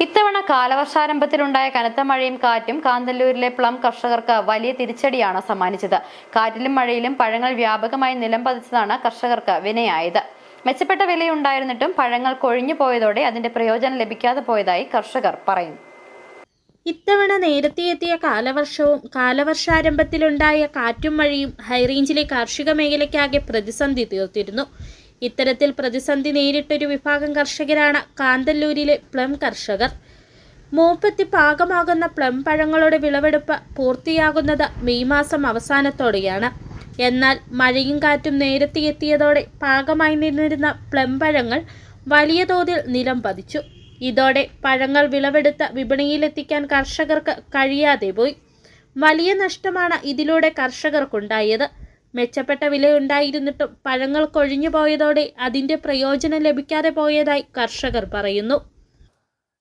ഇത്തവണ കാലവർഷാരംഭത്തിലുണ്ടായ കനത്ത മഴയും കാറ്റും കാന്തല്ലൂരിലെ പ്ലം കർഷകർക്ക് വലിയ തിരിച്ചടിയാണ് സമ്മാനിച്ചത്. കാറ്റിലും മഴയിലും പഴങ്ങൾ വ്യാപകമായി നിലം പതിച്ചതാണ് കർഷകർക്ക് വിനയായത്. മെച്ചപ്പെട്ട വിലയുണ്ടായിരുന്നിട്ടും പഴങ്ങൾ കൊഴിഞ്ഞു പോയതോടെ അതിന്റെ പ്രയോജനം ലഭിക്കാതെ പോയതായി കർഷകർ പറയുന്നു. ഇത്തവണ നേരത്തെ എത്തിയ കാലവർഷവും കാലവർഷാരംഭത്തിലുണ്ടായ കാറ്റും മഴയും ഹൈറേഞ്ചിലെ കാർഷിക മേഖലയ്ക്കാകെ പ്രതിസന്ധി തീർത്തിരുന്നു. ഇത്തരത്തിൽ പ്രതിസന്ധി നേരിട്ടൊരു വിഭാഗം കർഷകരാണ് കാന്തല്ലൂരിലെ പ്ലം കർഷകർ. മൂപ്പത്തി പാകമാകുന്ന പ്ലം പഴങ്ങളുടെ വിളവെടുപ്പ് പൂർത്തിയാകുന്നത് മെയ് മാസം അവസാനത്തോടെയാണ്. എന്നാൽ മഴയും കാറ്റും നേരത്തെ എത്തിയതോടെ പാകമായി നിന്നിരുന്ന പ്ലം പഴങ്ങൾ വലിയ തോതിൽ നിലം പതിച്ചു. ഇതോടെ പഴങ്ങൾ വിളവെടുത്ത് വിപണിയിലെത്തിക്കാൻ കർഷകർക്ക് കഴിയാതെ പോയി. വലിയ നഷ്ടമാണ് ഇതിലൂടെ കർഷകർക്കുണ്ടായത്. മെച്ചപ്പെട്ട വിലയുണ്ടായിരുന്നിട്ടും പഴങ്ങൾ കൊഴിഞ്ഞു പോയതോടെ അതിന്റെ പ്രയോജനം ലഭിക്കാതെ പോയതായി കർഷകർ പറയുന്നു.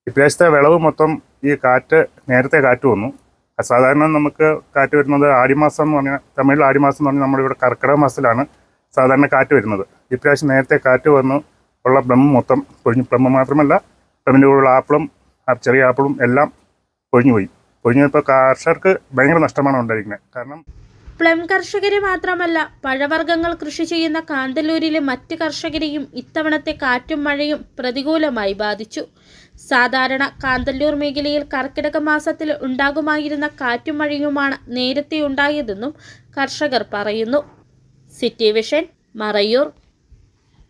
ഇപ്രാവശ്യത്തെ വിളവ് മൊത്തം ഈ കാറ്റ് നേരത്തെ കാറ്റ് വന്നു. സാധാരണ നമുക്ക് കാറ്റ് വരുന്നത് ആടിമാസം എന്ന് പറഞ്ഞാൽ തമിഴിൽ ആടിമാസം എന്ന് പറഞ്ഞാൽ നമ്മുടെ ഇവിടെ കർക്കിടക മാസത്തിലാണ് സാധാരണ കാറ്റ് വരുന്നത്. ഇപ്രാവശ്യം നേരത്തെ കാറ്റ് വന്നു ഉള്ള പ്ലം മൊത്തം പൊഴിഞ്ഞു പ്ലം മാത്രമല്ല പ്ലമ്മിന്റെ കൂടെയുള്ള ആപ്പിളും ചെറിയ ആപ്പിളും എല്ലാം പൊഴിഞ്ഞു പോയി. കർഷകർക്ക് ഭയങ്കര നഷ്ടമാണ് ഉണ്ടായിരിക്കുന്നത്. കാരണം പ്ലം കർഷകരെ മാത്രമല്ല പഴവർഗങ്ങൾ കൃഷി ചെയ്യുന്ന കാന്തല്ലൂരിലെ മറ്റ് കർഷകരെയും ഇത്തവണത്തെ കാറ്റും മഴയും പ്രതികൂലമായി ബാധിച്ചു. സാധാരണ കാന്തല്ലൂർ മേഖലയിൽ കർക്കിടക മാസത്തിൽ ഉണ്ടാകുമായിരുന്ന കാറ്റും മഴയുമാണ് നേരത്തെ ഉണ്ടായതെന്നും കർഷകർ പറയുന്നു. City vision Marayoor.